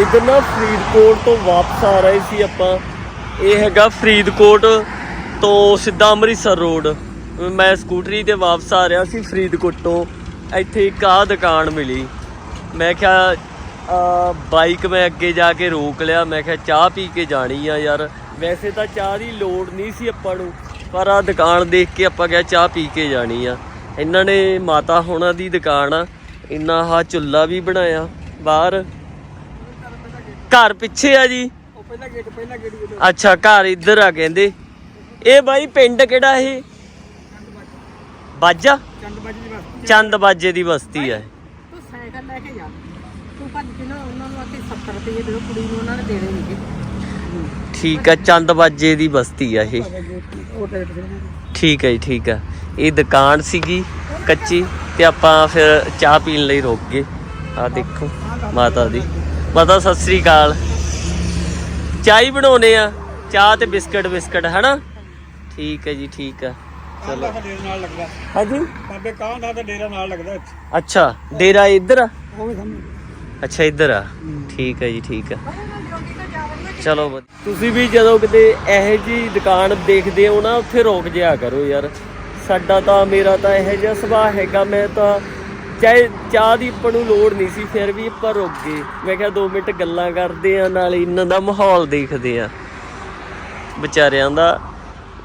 ਇਧਰ ਨਾ ਫਰੀਦਕੋਟ ਤੋਂ ਵਾਪਸ ਆ ਰਹੇ ਸੀ ਆਪਾਂ। ਇਹ ਹੈਗਾ ਫਰੀਦਕੋਟ ਤੋਂ ਸਿੱਧਾ ਅੰਮ੍ਰਿਤਸਰ ਰੋਡ। ਮੈਂ ਸਕੂਟਰੀ ਤੇ ਵਾਪਸ ਆ ਰਿਹਾ ਸੀ ਫਰੀਦਕੋਟ ਤੋਂ। ਇੱਥੇ ਇੱਕ ਆਹ ਦੁਕਾਨ ਮਿਲੀ। ਮੈਂ ਕਿਹਾ ਬਾਈਕ ਮੈਂ ਅੱਗੇ ਜਾ ਕੇ ਰੋਕ ਲਿਆ। ਮੈਂ ਕਿਹਾ, ਚਾਹ ਪੀ ਕੇ ਜਾਣੀ ਆ ਯਾਰ। ਵੈਸੇ ਤਾਂ ਚਾਹ ਦੀ ਲੋੜ ਨਹੀਂ ਸੀ ਆਪਾਂ ਨੂੰ, ਪਰ ਆ ਦੁਕਾਨ ਦੇਖ ਕੇ ਆਪਾਂ ਕਿਹਾ ਚਾਹ ਪੀ ਕੇ ਜਾਣੀ ਆ। ਇਹਨਾਂ ਨੇ ਮਾਤਾ ਹੋਣਾ ਦੀ ਦੁਕਾਨ ਆ। ਇਹਨਾਂ ਆਹ ਚੁੱਲਾ ਵੀ ਬਣਾਇਆ ਬਾਹਰ। ਘਰ ਪਿੱਛੇ ਆ ਜੀ। ਉਹ ਪਹਿਲਾ ਗੇਟ ਪਹਿਲਾ ਗੇਟ ਜਦੋਂ ਅੱਛਾ ਘਰ ਇੱਧਰ ਆ ਕਹਿੰਦੇ। ਇਹ ਬਾਈ ਪਿੰਡ ਕਿਹੜਾ ਇਹ? ਬਾਜਾ। ਚੰਦ ਬਾਜੀ ਦੀ ਬਸ ਚੰਦ ਬਾਜੇ ਦੀ ਬਸਤੀ ਆ। ਇਹ। ਤੂੰ ਸਾਈਕਲ ਲੈ ਕੇ ਜਾ। ਤੂੰ ਭੱਜ ਕੇ ਨਾ ਉਹਨਾਂ ਨੂੰ ਆਖੇ 70 ਰੁਪਏ ਦੇ ਕੁੜੀ ਨੂੰ ਉਹਨਾਂ ਨੇ ਦੇਣੇ ਨਹੀਂਗੇ ਠੀਕ ਆ ਚੰਦ ਬਾਜੇ ਦੀ ਬਸਤੀ ਆ ਇਹ। ਠੀਕ ਹੈ ਜੀ ਠੀਕ ਆ। ਇਹ ਦੁਕਾਨ ਸੀਗੀ ਕੱਚੀ ਤੇ ਆਪਾਂ ਫਿਰ ਚਾਹ ਪੀਣ ਲਈ ਰੁਕ ਗਏ। ਆ ਦੇਖੋ ਮਾਤਾ ਦੀ। ਮਾਤਾ ਸਤਿ ਸ੍ਰੀ ਅਕਾਲ। ਚਾਹ ਬਣਾਉਨੇ ਆ। ਚਾਹ ਤੇ ਬਿਸਕਟ ਬਿਸਕਟ ਹਨਾ? ਠੀਕ ਹੈ ਜੀ ਠੀਕ ਆ ਚਲੋ। ਡੇਰੇ ਨਾਲ ਲੱਗਦਾ। ਹਾਂਜੀ? ਬਾਬੇ ਕਾਂ ਦਾ ਤਾਂ ਡੇਰਾ ਨਾਲ ਲੱਗਦਾ ਇੱਥੇ। ਅੱਛਾ ਡੇਰਾ ਇੱਧਰ ਆ? ਉਹ ਵੀ ਸਮਝ ਅੱਛਾ ਇੱਧਰ ਆ। ਠੀਕ ਹੈ ਜੀ ਠੀਕ ਆ ਚਲੋ ਤੁਸੀਂ ਵੀ ਜਦੋਂ ਕਿਤੇ ਇਹੋ ਜੀ ਦੁਕਾਨ ਦੇਖਦੇ ਹੋ ਨਾ ਉੱਥੇ ਰੁਕ ਜਿਆ ਕਰੋ ਯਾਰ। ਸਾਡਾ ਤਾਂ ਮੇਰਾ ਤਾਂ ਇਹੋ ਜਿਹਾ ਸੁਭਾਅ ਹੈਗਾ ਮੈਂ ਤਾਂ ਚਾਹੇ ਚਾਹ ਦੀ ਆਪਾਂ ਨੂੰ ਲੋੜ ਨਹੀਂ ਸੀ ਫਿਰ ਵੀ ਆਪਾਂ ਰੁਕ ਗਏ। ਮੈਂ ਕਿਹਾ 2 ਮਿੰਟ ਗੱਲਾਂ ਕਰਦੇ ਆ ਨਾਲ ਇਹਨਾਂ ਦਾ ਮਾਹੌਲ ਦੇਖਦੇ ਆ। ਵਿਚਾਰਿਆਂ ਦਾ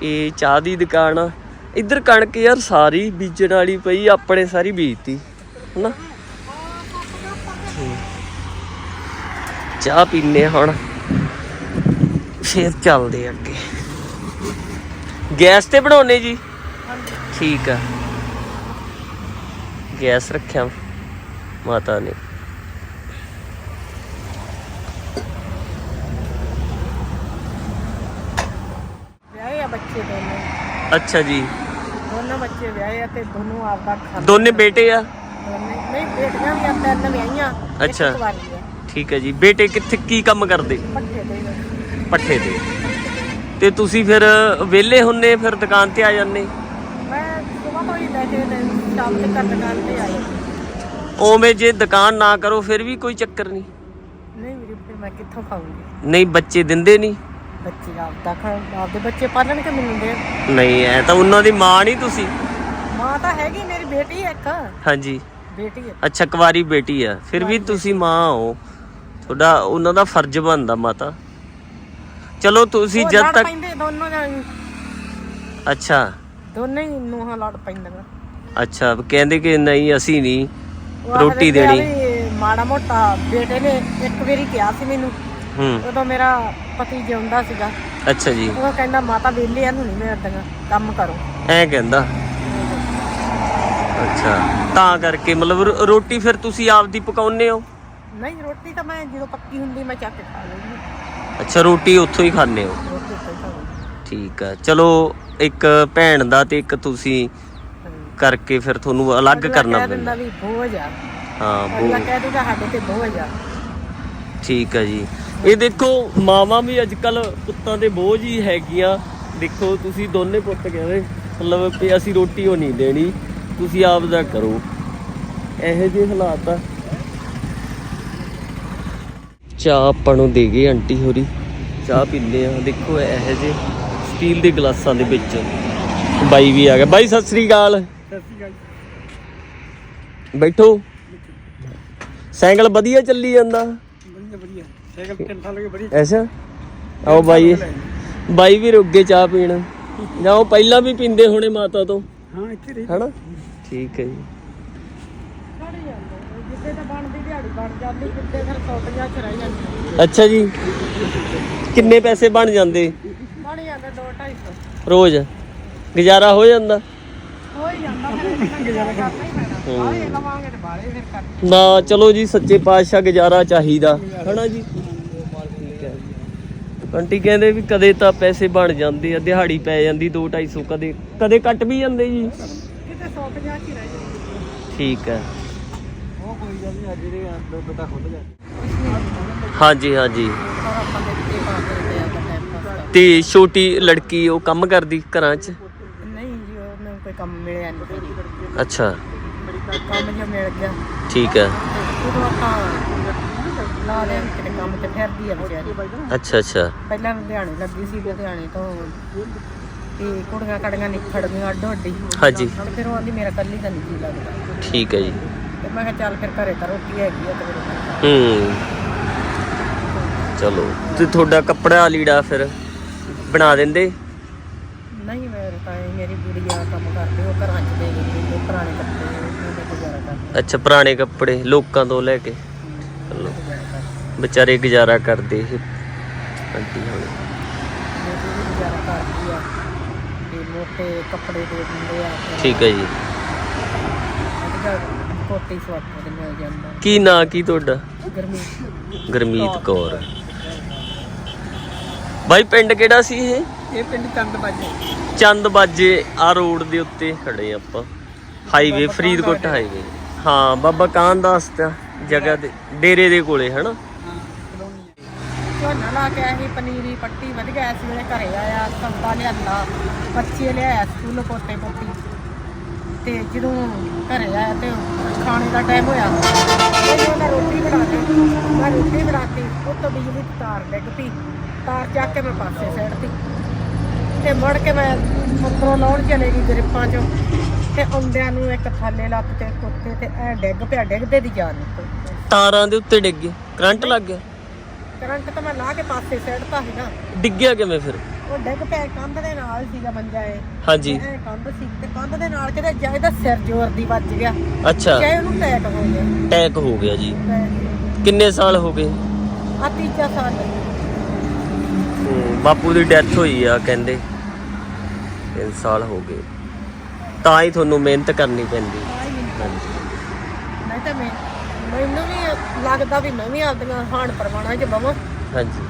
ਇਹ ਚਾਹ ਦੀ ਦੁਕਾਨ ਆ। ਇੱਧਰ ਕਣਕ ਯਾਰ ਸਾਰੀ ਬੀਜਣ ਵਾਲੀ ਪਈ ਆਪਣੇ ਸਾਰੀ ਬੀਜਤੀ ਹਨਾ? ਚਾਹ ਪੀਨੇ ਹੁਣ। ਫਿਰ ਚੱਲਦੇ ਅੱਗੇ। ਗੈਸ ਤੇ ਬਣਾਉਨੇ ਜੀ? ਠੀਕ ਆ। ਗੈਸ ਰੱਖਿਆ। ਮਾਤਾ ਨੇ। ਵਿਆਹੇ ਆ ਬੱਚੇ ਦੋਨੇ। ਅੱਛਾ ਜੀ। ਦੋਨੋਂ ਬੱਚੇ ਵਿਆਹੇ ਆ ਤੇ ਦੋਨੋਂ ਆਪਦਾ ਖਾਂਦੇ ਦੋਨੇ ਬੇਟੇ ਆ? ਦੋਨੇ। ਨਹੀਂ ਬੇਟੀਆਂ ਵੀ ਆ ਤਿੰਨ ਵਿਆਹੀਆਂ। ਇੱਕ ਅੱਛਾ। ਕੁਆਰੀ ਆ। ਠੀਕ ਹੈ ਜੀ। ਬੇਟੇ ਕਿੱਥੇ ਕੀ ਕੰਮ ਕਰਦੇ? ਪੱਠੇ ਦੇ ਹੀ। ਪੱਠੇ ਤੇ ਤੇ ਤੁਸੀਂ ਫਿਰ ਵਿਹਲੇ ਹੁੰਨੇ ਫਿਰ ਦੁਕਾਨ ਤੇ ਆ ਜਾਂਦੇ? ਮੈਂ ਸੁਬਾਹ ਤੋਂ ਹੀ ਕੇ ਤੇ ਕਰ ਦੁਕਾਨ ਤੇ ਓਵੇਂ ਜੇ ਦੁਕਾਨ ਨਾ ਕਰੋ ਫਿਰ ਵੀ ਕੋਈ ਚੱਕਰ ਨਹੀਂ। ਨਹੀਂ ਵੀਰੇ ਫਿਰ ਮੈਂ ਕਿੱਥੋਂ ਖਾਊਂਗੀ? ਨਹੀਂ ਬੱਚੇ ਦਿੰਦੇ ਨਹੀਂ। ਬੱਚੇ ਆਪਦਾ ਖਾ ਆਪਦੇ ਬੱਚੇ ਪਾਲਣ ਕੇ ਮੈਨੂੰ ਦੇ ਨਹੀਂ ਐ ਤਾਂ ਉਹਨਾਂ ਦੀ ਮਾਂ ਨਹੀਂ ਤੁਸੀਂ। ਮਾਂ ਤਾਂ ਹੈਗੀ ਮੇਰੀ ਬੇਟੀ ਹੈ ਇੱਕ। ਹਾਂਜੀ। ਬੇਟੀ ਹੈ। ਅੱਛਾ ਕੁਵਾਰੀ ਬੇਟੀ ਆ। ਫਿਰ ਵੀ ਤੁਸੀਂ ਮਾਂ ਹੋ। ਤੁਹਾਡਾ ਉਹਨਾਂ ਦਾ ਫਰਜ਼ ਬਣਦਾ ਮਾਤਾ। ਚਲੋ ਤੁਸੀਂ ਉਹ ਜਦ ਲੜ ਤੱਕ ਪੈਂਦੇ ਦੋਨੋਂ ਜਾਣੇ। ਅੱਛਾ। ਦੋਨੇ ਹੀ ਨੂੰਹਾਂ ਲੜ ਪੈਂਦੀਆਂ। ਅੱਛਾ ਕਹਿੰਦੇ ਕਿ ਨਹੀਂ ਅਸੀਂ ਨਹੀਂ ਉਹ ਰੋਟੀ ਆ ਦੇਣੀ। ਵੀ ਮਾੜਾ ਮੋਟਾ ਬੇਟੇ ਨੇ ਇੱਕ ਵਾਰੀ ਕਿਹਾ ਸੀ ਮੈਨੂੰ। ਹੂੰ। ਉਦੋਂ ਮੇਰਾ ਪਤੀ ਜਿਉਂਦਾ ਸੀਗਾ। ਅੱਛਾ ਜੀ। ਉਹ ਕਹਿੰਦਾ ਮਾਤਾ ਵਿਹਲੇ ਇਹਨੂੰ ਨਹੀਂ ਮਿਲਦੀਆਂ ਕੰਮ ਕਰੋ। ਐ ਕਹਿੰਦਾ। ਅੱਛਾ ਤਾਂ ਕਰਕੇ ਮਤਲਬ ਰੋ- ਰੋਟੀ ਫਿਰ ਤੁਸੀਂ ਆਪਦੀ ਪਕਾਉਂਦੇ ਹੋ? ਨਹੀਂ ਰੋਟੀ ਤਾਂ ਮੈਂ ਜਦੋਂ ਪੱਕੀ ਹੁੰਦੀ ਮੈਂ ਚੱਕ ਕੇ ਖਾ ਲੈਂਦੀ ਅੱਛਾ ਰੋਟੀ ਉੱਥੋਂ ਹੀ ਖਾਂਦੇ ਹੋ? ਰੋਟੀ ਠੀਕ ਆ। ਚਲੋ ਇੱਕ ਭੈਣ ਦਾ ਤੇ ਇੱਕ ਤੁਸੀਂ ਕਰਕੇ ਫਿਰ ਤੁਹਾਨੂੰ ਅਲੱਗ ਕਰਨਾ ਪੈਂਦਾ। ਵੀ ਬੋਝ ਆ ਹਾਂ ਕਹਿ ਦੂਗਾ ਸਾਡੇ ਤੇ ਬੋਝ ਆ ਠੀਕ ਆ ਜੀ। ਇਹ ਦੇਖੋ ਮਾਵਾਂ ਵੀ ਅੱਜ ਕੱਲ ਪੁੱਤਾਂ ਦੇ ਬੋਝ ਹੀ ਹੈਗੀਆਂ। ਦੇਖੋ ਤੁਸੀਂ ਦੋਨੇ ਪੁੱਤ ਕਹਿੰਦੇ ਮਤਲਬ ਵੀ ਅਸੀਂ ਰੋਟੀ ਉਹ ਨਹੀਂ ਦੇਣੀ ਤੁਸੀਂ ਆਪ ਦਾ ਕਰੋ। ਇਹੋ ਜਿਹੇ ਹਾਲਾਤ ਆ। ਚਾਹ ਆਪਾਂ ਨੂੰ ਦੇ ਗਏ ਆਂਟੀ ਹੋਰੀ। ਚਾਹ ਪੀਂਦੇ ਆ। ਦੇਖੋ ਇਹੋ ਜਿਹੇ ਸਟੀਲ ਦੇ ਗਲਾਸਾਂ ਦੇ ਵਿੱਚ। ਬਾਈ ਵੀ ਆ ਗਿਆ। ਬਾਈ ਸਤਿ ਸ਼੍ਰੀ ਅਕਾਲ। ਬੈਠੋ। ਸਾਈਕਲ ਵਧੀਆ ਚੱਲੀ ਜਾਂਦਾ। ਵਧੀਆ ਵਧੀਆ। ਸਾਈਕਲ ਤਿੰਨ ਸਾਲ ਹੋ ਗਏ ਬੜੀ ਐਸਾ ਆਓ ਬਾਈ। ਬਾਈ ਵੀ ਰੁਕ ਗਏ ਚਾਹ ਪੀਣ। ਜਾਂ ਉਹ ਪਹਿਲਾਂ ਵੀ ਪੀਂਦੇ ਹੋਣੇ ਮਾਤਾ ਤੋਂ। ਹਾਂ ਇੱਥੇ ਰਹੀ। ਹਨਾ? ਠੀਕ ਹੈ ਜੀ। ਖੜੀ ਜਾਂਦੇ ਜਿੱਥੇ ਤਾਂ ਬਣਦੀ ਦਿਹਾੜੀ ਬਣ ਜਾਂਦੀ ਕਿੱਥੇ ਫਿਰ ਸੌਟੀਆਂ ਚ ਰਹਿ ਜਾਂਦੀ। ਅੱਛਾ ਜੀ। ਕਿੰਨੇ ਪੈਸੇ ਬਣ ਜਾਂਦੇ? ਬਣ ਜਾਂਦੇ 2 250 ਰੋਜ਼। ਗੁਜ਼ਾਰਾ ਹੋ ਜਾਂਦਾ। ਨਾ ਚਲੋ ਜੀ ਸੱਚੇ ਪਾਤਸ਼ਾਹ ਗੁਜ਼ਾਰਾ ਚਾਹੀਦਾ। ਹਨਾ ਜੀ? ਆਂਟੀ ਕਹਿੰਦੇ ਵੀ ਕਦੇ ਤਾਂ ਪੈਸੇ ਬਣ ਜਾਂਦੇ ਆ ਦਿਹਾੜੀ ਪੈ ਜਾਂਦੀ 2 250 ਕਦੇ ਕਦੇ ਕੱਟ ਵੀ ਜਾਂਦੇ ਜੀ। ਕਿਤੇ ਸੌਟੀਆਂ ਚ ਹੀ ਰਹਿ ਜਾਂਦੀ ਠੀਕ ਹੈ। ਉਹ ਕੋਈ ਗੱਲ ਨਹੀਂ ਅੱਜ ਦੇ ਦੋ ਪਤਾ ਖੁੱਲ ਜਾ ਹਾਂਜੀ ਹਾਂਜੀ। ਤਾਂ ਛੋਟੀ ਲੜਕੀ ਉਹ ਕੰਮ ਕਰਦੀ ਘਰਾਂ 'ਚ? ਕੋਈ ਕੰਮ ਮਿਲਿਆ ਨਹੀਂ ਅੱਛਾ। ਕੰਮ ਜਿਹਾ ਮਿਲ ਗਿਆ। ਠੀਕ ਹੈ। ਤੇ ਉਦੋਂ ਆਪਾਂ ਲਾ ਦੇ ਕਿਤੇ ਕੰਮ ਤੇ ਫਿਰਦੀ ਆ ਵਿਚਾਰੀ। ਅੱਛਾ ਅੱਛਾ। ਪਹਿਲਾਂ ਲੁਧਿਆਣੇ ਲੱਗੀ ਸੀ ਲੁਧਿਆਣੇ ਤੋਂ ਤੇ ਕੁੜੀਆਂ ਕੜੀਆਂ ਨਿਖੜ ਗਈਆਂ ਅੱਡੋ ਅੱਡੀ ਹਾਂਜੀ। ਫਿਰ ਉਹ ਆਂਦੀ ਮੇਰਾ ਕੱਲੀ ਤਾਂ ਨਹੀਂ ਲੱਗਦਾ। ਠੀਕ ਹੈ ਜੀ। ਤੇ ਮੈਂ ਕਿਹਾ ਚੱਲ ਫਿਰ ਘਰੇ ਤਾਂ ਰੋਟੀ ਹੈਗੀ ਆ ਤੇ ਫਿਰ ਹੂੰ। ਚਲੋ। ਤੇ ਤੁਹਾਡਾ ਕੱਪੜਾ ਲੀੜਾ ਫਿਰ ਬਣਾ ਦਿੰਦੇ? ਨਹੀਂ ਮੇਰੇ ਤਾਂ ਇਹ ਮੇਰੀ ਗੁੜੀਆ ਕੰਮ ਕਰਦੀ ਉਹ ਘਰਾਂ ਚ ਦੇ ਗਈ ਉਹ ਪੁਰਾਣੇ ਕੱਪੜੇ ਉਹਨਾਂ ਗੁਜ਼ਾਰਾ ਕਰਦੀ। ਅੱਛਾ ਪੁਰਾਣੇ ਕੱਪੜੇ ਲੋਕਾਂ ਤੋਂ ਲੈ ਕੇ? ਚਲੋ ਵਿਚਾਰੇ ਗੁਜ਼ਾਰਾ ਕਰਦੇ ਇਹ। ਆਂਟੀ ਹੁਣ। ਮੇਰੀ ਵੀ ਗੁਜ਼ਾਰਾ ਕਰਦੀ ਆ। ਤੇ ਮੋਟੇ ਕੱਪੜੇ ਦੇ ਦਿੰਦੇ ਆ। ਫਿਰ ਠੀਕ ਹੈ ਜੀ। ਵਧੀਆ ਕੋਟੀ ਸਵਾਟਰ ਦੇ ਮਿਲ ਜਾਂਦਾ। ਕੀ ਨਾਂ ਕੀ ਤੁਹਾਡਾ? ਗਰਮੀ ਗਰਮੀਤ ਕੌਰ। ਬਾਈ ਪਿੰਡ ਕਿਹੜਾ ਸੀ ਇਹ? ਇਹ ਪਿੰਡ ਚੰਦ ਬਾਜੇ ਚੰਦ ਬਾਜੇ ਆ ਰੋਡ ਦੇ ਉੱਤੇ ਖੜੇ ਆਪਾਂ। Highway Faridkot highway. ਹਾਂ ਬਾਬਾ ਕਾਨਦਾਸ ਦਾ ਜਗ੍ਹਾ ਦੇ ਡੇਰੇ ਦੇ ਕੋਲੇ ਹਨਾ? ਝੋਨਾ ਲਾ ਕੇ ਆਹੀ ਪਨੀਰੀ ਪੱਟੀ ਵਧ ਗਿਆ ਇਸ ਵੇਲੇ ਘਰੇ ਆਇਆ ਸੰਤਾ ਲਿਆਂਦਾ ਬੱਚੇ ਲਿਆਇਆ ਸਕੂਲ ਪੋਤੇ ਪੋਤੀ। ਤੇ ਜਦੋਂ ਘਰੇ ਆਇਆ ਤੇ ਖਾਣੇ ਦਾ ਟਾਈਮ ਹੋਇਆ। ਤੇ ਮੈਂ ਰੋਟੀ ਬਣਾ ਲਈ ਮੈਂ ਰੋਟੀ ਬਣਾਤੀ ਉੱਤੋਂ ਬਿਜਲੀ ਦੀ ਤਾਰ ਡਿੱਗ ਪਈ। ਤਾਰ ਚੱਕ ਕੇ ਮੈਂ ਪਾਸੇ ਸੈੱਟਤੀ ਤੇ। ਮੁੜ ਕੇ ਮੈਂ ਉੱਪਰੋਂ ਲਾਉਣ ਚਲੇ ਗਈ ਗ੍ਰਿਪਾਂ ਚੋਂ। ਤੇ ਆਉਂਦਿਆਂ ਨੂੰ ਇੱਕ ਥੱਲੇ ਲੱਤ ਤੇ ਕੁੱਤੇ ਤੇ ਐ ਡਿੱਗ ਪਿਆ ਡਿੱਗਦੇ ਦੀ ਜਾਨ ਨਿਕਲ ਤਾਰਾਂ ਦੇ ਉੱਤੇ ਡਿੱਗ ਗਏ ਕਰੰਟ ਲੱਗ ਗਿਆ। ਕਰੰਟ ਤਾਂ ਮੈਂ ਲਾ ਕੇ ਪਾਸੇ ਸੈੱਟਤਾ ਸੀਗਾ ਡਿੱਗਿਆ ਕਿਵੇਂ ਫਿਰ? ਉਹ ਡਿੱਗ ਪਿਆ ਕੰਧ ਦੇ ਨਾਲ ਸੀਗਾ ਮੰਜਾ ਇਹ। ਹਾਂਜੀ। ਇਹ ਕੰਧ ਸੀ ਤੇ ਕੰਧ ਦੇ ਨਾਲ ਕਿਤੇ ਜਾਏ ਤਾਂ ਸਿਰ ਜ਼ੋਰ ਦੀ ਵੱਜ ਗਿਆ। ਅੱਛਾ। ਚਾਹੇ ਉਹਨੂੰ ਟੈਕ ਹੋ ਗਿਆ। ਅਟੈਕ ਹੋ ਗਿਆ ਜੀ। ਕਿੰਨੇ ਸਾਲ ਹੋ ਗਏ? ਆ ਤੀਜਾ ਸਾਲ। ਹੂੰ, ਬਾਪੂ ਦੀ ਡੈਥ ਹੋਈ ਆ ਕਹਿੰਦੇ। 3 ਸਾਲ ਹੋ ਗਏ। ਤਾਂ ਹੀ ਤੁਹਾਨੂੰ ਮਿਹਨਤ ਕਰਨੀ ਪੈਂਦੀ। ਤਾਂ ਮੈਂ ਮੈਨੂੰ ਵੀ ਲੱਗਦਾ ਵੀ ਮੈਂ ਵੀ ਆਪਦੀਆਂ ਹਾਣ ਪਰਵਾਣਾ ਚ ਬਵਾਂ। ਹਾਂਜੀ।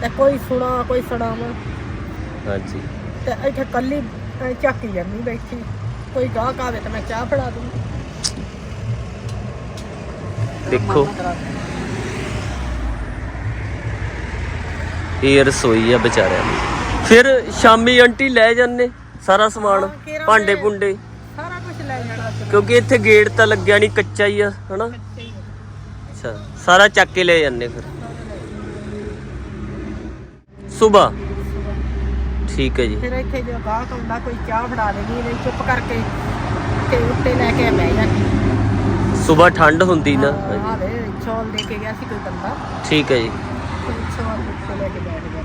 ਤੇ ਕੋਈ ਸੁਣਾ ਕੋਈ ਹਾਂਜੀ। ਤੇ ਇੱਥੇ ਕੱਲੀ ਝਾਕੀ ਜਾਂਦੀ ਬੈਠੀ। ਕੋਈ ਗਾਹਕ ਆਵੇ ਤਾਂ ਮੈਂ ਚਾਹ ਫੜਾ ਦੂੰ। ਦੇਖੋ। ਇਹ ਰਸੋਈ ਆ ਵਿਚਾਰਿਆਂ ਦੀ। ਫਿਰ ਸ਼ਾਮੀ ਆਂਟੀ ਲੈ ਜਾਂਦੇ ਸਾਰਾ ਸਮਾਨ ਹਾਂ, ਭਾਂਡੇ ਭੁੰਡੇ। ਸਾਰਾ ਕੁਝ ਲੈ ਜਾਣਾ ਕਿਉਂਕਿ ਇੱਥੇ ਗੇਟ ਤਾਂ ਲੱਗਿਆ ਨਹੀਂ ਕੱਚਾ ਹੀ ਆ ਹਨਾ? ਅੱਛਾ ਸਾਰਾ ਚੱਕ ਕੇ ਲੈ ਜਾਂਦੇ ਫਿਰ। ਸਵੇਰ ਠੀਕ ਹੈ ਜੀ। ਫਿਰ ਇੱਥੇ ਜਦੋਂ ਗਾਹਕ ਆਉਂਦਾ ਕੋਈ ਚਾਹ ਫੜਾ ਦੇਗੀ ਨਹੀਂ ਚੁੱਪ ਕਰਕੇ ਤੇ ਉੱਤੇ ਲੈ ਕੇ ਬਹਿ ਜਾਂਦੀ ਸਵੇਰ ਠੰਡ ਹੁੰਦੀ ਨਾ। ਵੇ ਛੋਲ ਦੇ ਕੇ ਗਿਆ ਸੀ ਕੋਈ ਬੰਦਾ। ਠੀਕ ਹੈ ਜੀ। ਤੇ ਛੋਲ ਲੈ ਕੇ ਬੈਠ ਗਿਆ